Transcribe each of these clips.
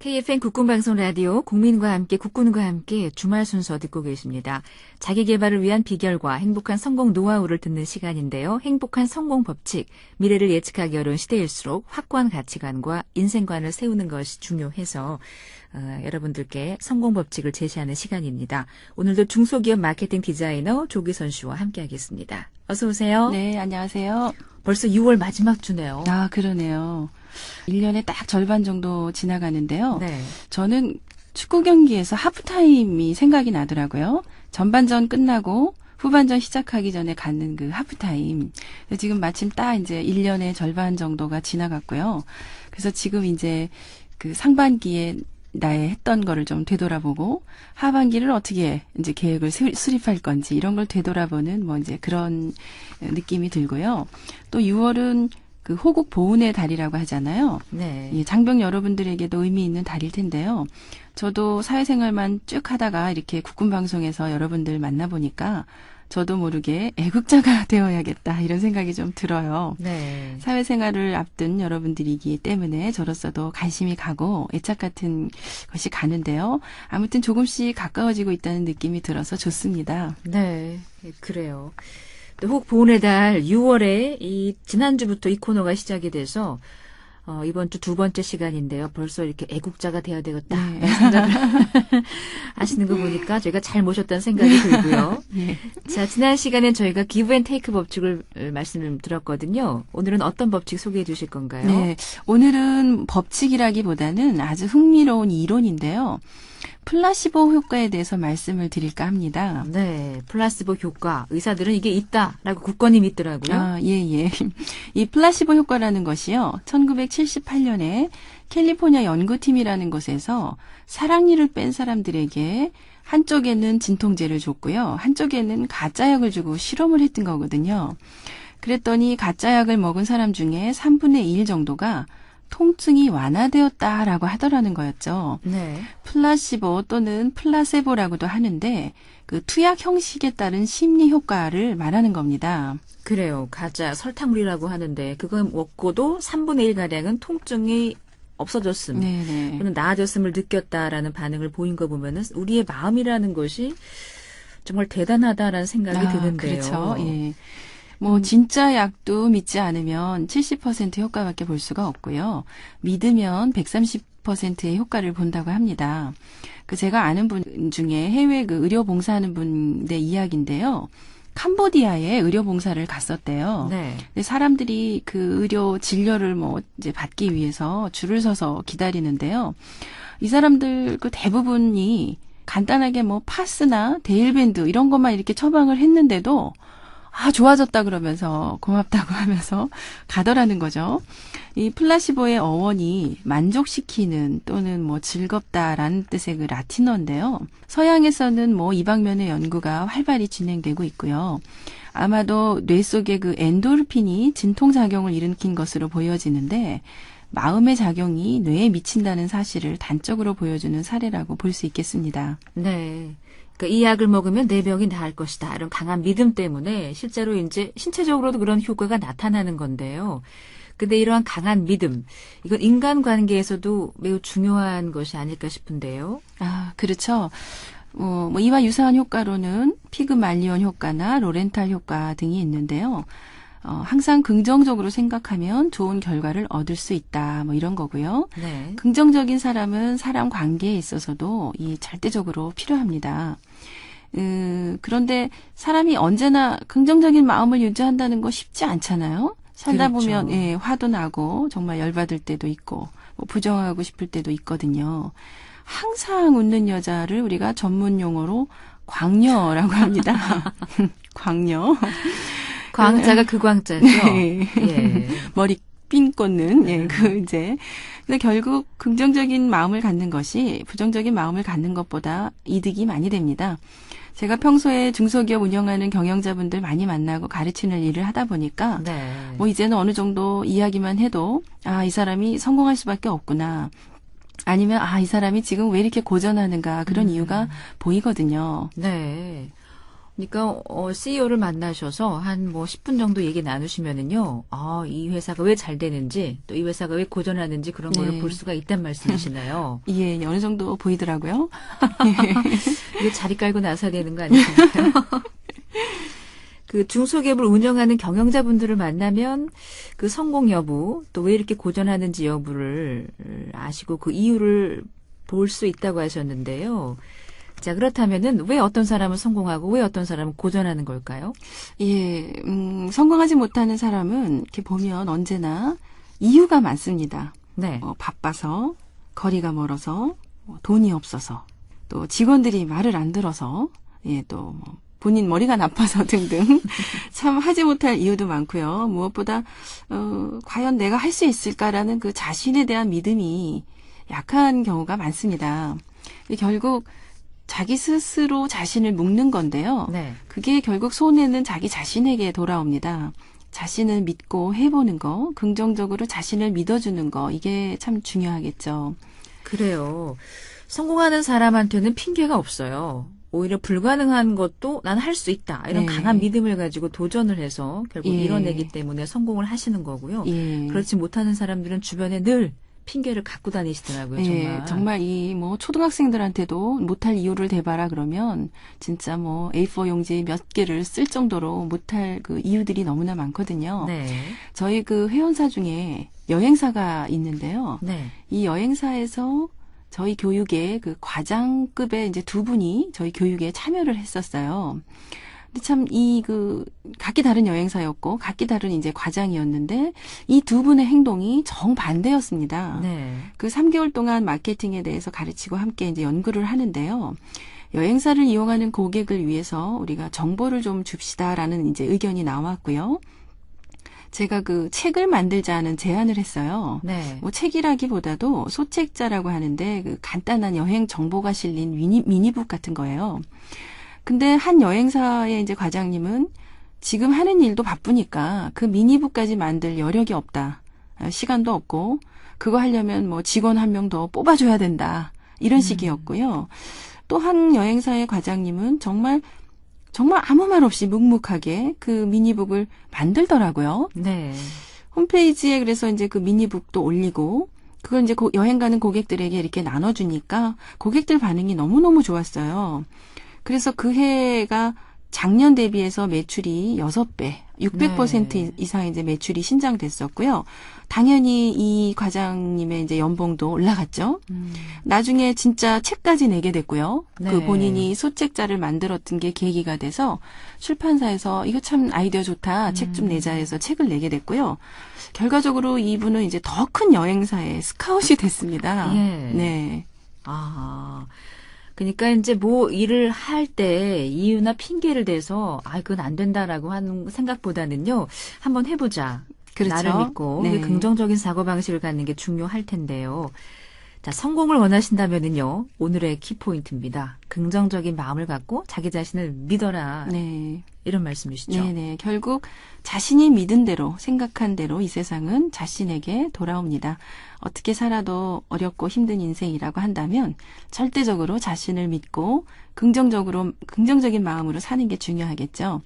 KFN 국군방송 라디오 국민과 함께 국군과 함께 주말 순서 듣고 계십니다. 자기 개발을 위한 비결과 행복한 성공 노하우를 듣는 시간인데요. 행복한 성공 법칙, 미래를 예측하기 어려운 시대일수록 확고한 가치관과 인생관을 세우는 것이 중요해서 어, 여러분들께 성공 법칙을 제시하는 시간입니다. 오늘도 중소기업 마케팅 디자이너 조기선 씨와 함께하겠습니다. 어서 오세요. 네, 안녕하세요. 벌써 6월 마지막 주네요. 아, 그러네요. 1년에 딱 절반 정도 지나가는데요. 네. 저는 축구 경기에서 하프타임이 생각이 나더라고요. 전반전 끝나고 후반전 시작하기 전에 갖는 그 하프타임. 지금 마침 딱 이제 1년의 절반 정도가 지나갔고요. 그래서 지금 이제 그 상반기에 나의 했던 거를 좀 되돌아보고 하반기를 어떻게 이제 계획을 수립할 건지 이런 걸 되돌아보는 뭐 이제 그런 느낌이 들고요. 또 6월은 그 호국 보훈의 달이라고 하잖아요. 네. 예, 장병 여러분들에게도 의미 있는 달일 텐데요. 저도 사회생활만 쭉 하다가 이렇게 국군 방송에서 여러분들 만나 보니까 저도 모르게 애국자가 되어야겠다 이런 생각이 좀 들어요. 네. 사회생활을 앞둔 여러분들이기 때문에 저로서도 관심이 가고 애착 같은 것이 가는데요. 아무튼 조금씩 가까워지고 있다는 느낌이 들어서 좋습니다. 네, 그래요. 또혹 보훈의 달 6월에 이 지난주부터 이 코너가 시작이 돼서 어, 이번 주 두 번째 시간인데요. 벌써 이렇게 애국자가 되어야 되겠다. 네. 생각을 하시는 거 보니까 저희가 잘 모셨다는 생각이 들고요. 네. 자, 지난 시간엔 저희가 기브 앤 테이크 법칙을 말씀을 드렸거든요. 오늘은 어떤 법칙 소개해 주실 건가요? 네. 오늘은 법칙이라기보다는 아주 흥미로운 이론인데요. 플라시보 효과에 대해서 말씀을 드릴까 합니다. 네, 플라시보 효과. 의사들은 이게 있다라고 굳건히 믿더라고요. 아, 예, 예. 이 플라시보 효과라는 것이요. 1978년에 캘리포니아 연구팀이라는 곳에서 사랑니를 뺀 사람들에게 한쪽에는 진통제를 줬고요. 한쪽에는 가짜약을 주고 실험을 했던 거거든요. 그랬더니 가짜약을 먹은 사람 중에 3분의 1 정도가 통증이 완화되었다라고 하더라는 거였죠. 네. 플라시보 또는 플라세보라고도 하는데 그 투약 형식에 따른 심리 효과를 말하는 겁니다. 그래요. 가짜 설탕물이라고 하는데 그거 먹고도 3분의 1가량은 통증이 없어졌음. 네네. 또는 나아졌음을 느꼈다라는 반응을 보인 거 보면은 우리의 마음이라는 것이 정말 대단하다라는 생각이 아, 드는데요. 그렇죠. 예. 뭐 음. 진짜 약도 믿지 않으면 70% 효과밖에 볼 수가 없고요. 믿으면 130%의 효과를 본다고 합니다. 그 제가 아는 분 중에 해외 그 의료 봉사하는 분의 이야기인데요. 캄보디아에 의료 봉사를 갔었대요. 네. 근데 사람들이 그 의료 진료를 뭐 이제 받기 위해서 줄을 서서 기다리는데요. 이 사람들 그 대부분이 간단하게 뭐 파스나 데일밴드 이런 것만 이렇게 처방을 했는데도 아, 좋아졌다 그러면서 고맙다고 하면서 가더라는 거죠. 이 플라시보의 어원이 만족시키는 또는 뭐 즐겁다라는 뜻의 그 라틴어인데요. 서양에서는 뭐 이 방면의 연구가 활발히 진행되고 있고요. 아마도 뇌 속의 그 엔도르핀이 진통작용을 일으킨 것으로 보여지는데 마음의 작용이 뇌에 미친다는 사실을 단적으로 보여주는 사례라고 볼 수 있겠습니다. 네. 그러니까 이 약을 먹으면 내 병이 나을 것이다. 이런 강한 믿음 때문에 실제로 이제 신체적으로도 그런 효과가 나타나는 건데요. 근데 이러한 강한 믿음, 이건 인간관계에서도 매우 중요한 것이 아닐까 싶은데요. 아, 그렇죠. 어, 뭐 이와 유사한 효과로는 피그말리온 효과나 로렌탈 효과 등이 있는데요. 어, 항상 긍정적으로 생각하면 좋은 결과를 얻을 수 있다. 뭐 이런 거고요. 네. 긍정적인 사람은 사람 관계에 있어서도 이 절대적으로 필요합니다. 음, 그런데 사람이 언제나 긍정적인 마음을 유지한다는 거 쉽지 않잖아요. 살다 그렇죠. 보면 예, 화도 나고 정말 열받을 때도 있고 뭐 부정하고 싶을 때도 있거든요. 항상 웃는 여자를 우리가 전문 용어로 광녀라고 합니다. 광녀. 광자가 그 광자죠. 네. 예. 머리 핀 꽂는 네. 예, 그 이제 근데 결국 긍정적인 마음을 갖는 것이 부정적인 마음을 갖는 것보다 이득이 많이 됩니다. 제가 평소에 중소기업 운영하는 경영자분들 많이 만나고 가르치는 일을 하다 보니까 네. 뭐 이제는 어느 정도 이야기만 해도 아, 이 사람이 성공할 수밖에 없구나. 아니면 아, 이 사람이 지금 왜 이렇게 고전하는가 그런 음. 이유가 보이거든요. 네. 그러니까 어, CEO를 만나셔서 한 뭐 10분 정도 얘기 나누시면은요. 아, 이 회사가 왜 잘 되는지 또 이 회사가 왜 고전하는지 그런 거를 네. 볼 수가 있단 말씀이시나요? 예, 어느 정도 보이더라고요. 이게 자리 깔고 나서야 되는 거 아니신가요? 그 중소기업을 운영하는 경영자분들을 만나면 그 성공 여부 또 왜 이렇게 고전하는지 여부를 아시고 그 이유를 볼 수 있다고 하셨는데요. 자, 그렇다면은 왜 어떤 사람은 성공하고 왜 어떤 사람은 고전하는 걸까요? 예, 음, 성공하지 못하는 사람은 이렇게 보면 언제나 이유가 많습니다. 네. 어, 바빠서, 거리가 멀어서, 뭐 돈이 없어서, 또 직원들이 말을 안 들어서, 예, 또 뭐, 본인 머리가 나빠서 등등 참 하지 못할 이유도 많고요. 무엇보다 어, 과연 내가 할 수 있을까라는 그 자신에 대한 믿음이 약한 경우가 많습니다. 이 결국 자기 스스로 자신을 묶는 건데요. 네. 그게 결국 손해는 자기 자신에게 돌아옵니다. 자신을 믿고 해보는 거, 긍정적으로 자신을 믿어주는 거, 이게 참 중요하겠죠. 그래요. 성공하는 사람한테는 핑계가 없어요. 오히려 불가능한 것도 난 할 수 있다. 이런 네. 강한 믿음을 가지고 도전을 해서 결국 예. 이뤄내기 때문에 성공을 하시는 거고요. 예. 그렇지 못하는 사람들은 주변에 늘 핑계를 갖고 다니시더라고요. 예, 정말. 정말 이 뭐 초등학생들한테도 못할 이유를 대봐라 그러면 진짜 뭐 A4 용지 몇 개를 쓸 정도로 못할 그 이유들이 너무나 많거든요. 네. 저희 그 회원사 중에 여행사가 있는데요. 네. 이 여행사에서 저희 교육에 그 과장급의 이제 두 분이 저희 교육에 참여를 했었어요. 근데 참 이 그 각기 다른 여행사였고 각기 다른 이제 과장이었는데 이 두 분의 행동이 정반대였습니다. 네. 그 3개월 동안 마케팅에 대해서 가르치고 함께 이제 연구를 하는데요. 여행사를 이용하는 고객을 위해서 우리가 정보를 좀 줍시다라는 이제 의견이 나왔고요. 제가 그 책을 만들자는 제안을 했어요. 네. 뭐 책이라기보다도 소책자라고 하는데 그 간단한 여행 정보가 실린 미니, 미니북 같은 거예요. 근데 한 여행사의 이제 과장님은 지금 하는 일도 바쁘니까 그 미니북까지 만들 여력이 없다. 아, 시간도 없고 그거 하려면 뭐 직원 한 명 더 뽑아줘야 된다. 이런 식이었고요. 또 한 여행사의 과장님은 정말 정말 아무 말 없이 묵묵하게 그 미니북을 만들더라고요. 네. 홈페이지에 그래서 이제 그 미니북도 올리고 그걸 이제 고- 여행 가는 고객들에게 이렇게 나눠주니까 고객들 반응이 너무너무 좋았어요. 그래서 그 해가 작년 대비해서 매출이 6배, 600% 네. 이상 이제 매출이 신장됐었고요. 당연히 이 과장님의 이제 연봉도 올라갔죠. 음. 나중에 진짜 책까지 내게 됐고요. 네. 그 본인이 소책자를 만들었던 게 계기가 돼서 출판사에서 이거 참 아이디어 좋다. 책 음. 좀 내자 해서 책을 내게 됐고요. 결과적으로 이분은 이제 더 큰 여행사의 스카웃이 됐습니다. 예. 네. 아. 그러니까 이제 뭐 일을 할 때 이유나 핑계를 대서 아 그건 안 된다라고 하는 생각보다는요. 한번 해 보자. 그렇죠. 나를 믿고 네. 긍정적인 사고 방식을 갖는 게 중요할 텐데요. 자, 성공을 원하신다면은요. 오늘의 키포인트입니다. 긍정적인 마음을 갖고 자기 자신을 믿어라. 네. 이런 말씀이시죠. 네네. 결국 자신이 믿은 대로, 생각한 대로 이 세상은 자신에게 돌아옵니다. 어떻게 살아도 어렵고 힘든 인생이라고 한다면 절대적으로 자신을 믿고 긍정적으로, 긍정적인 마음으로 사는 게 중요하겠죠.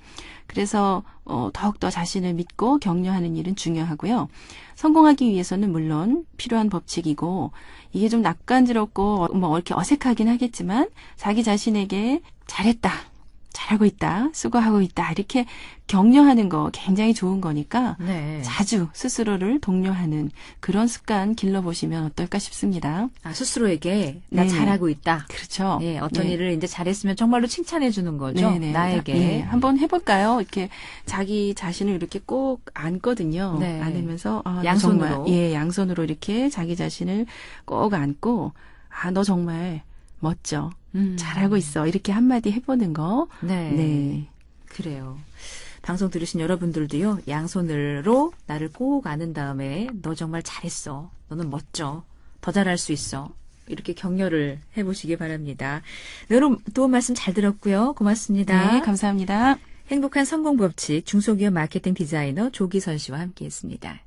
그래서, 어, 더욱더 자신을 믿고 격려하는 일은 중요하고요. 성공하기 위해서는 물론 필요한 법칙이고, 이게 좀 낯간지럽고, 뭐, 이렇게 어색하긴 하겠지만, 자기 자신에게 잘했다. 잘하고 있다, 수고하고 있다, 이렇게 격려하는 거 굉장히 좋은 거니까 네. 자주 스스로를 독려하는 그런 습관 길러보시면 어떨까 싶습니다. 아, 스스로에게 나 네. 잘하고 있다. 그렇죠. 예, 어떤 네. 일을 이제 잘했으면 정말로 칭찬해 주는 거죠. 네네. 나에게. 예, 한번 해볼까요? 이렇게 자기 자신을 이렇게 꼭 안거든요. 네. 안으면서 아, 너 양손으로. 정말, 예, 양손으로 이렇게 자기 자신을 꼭 안고 아, 너 정말 멋져. 음. 잘하고 있어. 이렇게 한마디 해보는 거. 네. 네. 그래요. 방송 들으신 여러분들도요, 양손으로 나를 꼭 안은 다음에 너 정말 잘했어. 너는 멋져. 더 잘할 수 있어. 이렇게 격려를 해보시기 바랍니다. 네, 여러분, 도움 말씀 잘 들었고요. 고맙습니다. 네, 감사합니다. 행복한 성공 법칙 중소기업 마케팅 디자이너 조기선 씨와 함께 했습니다.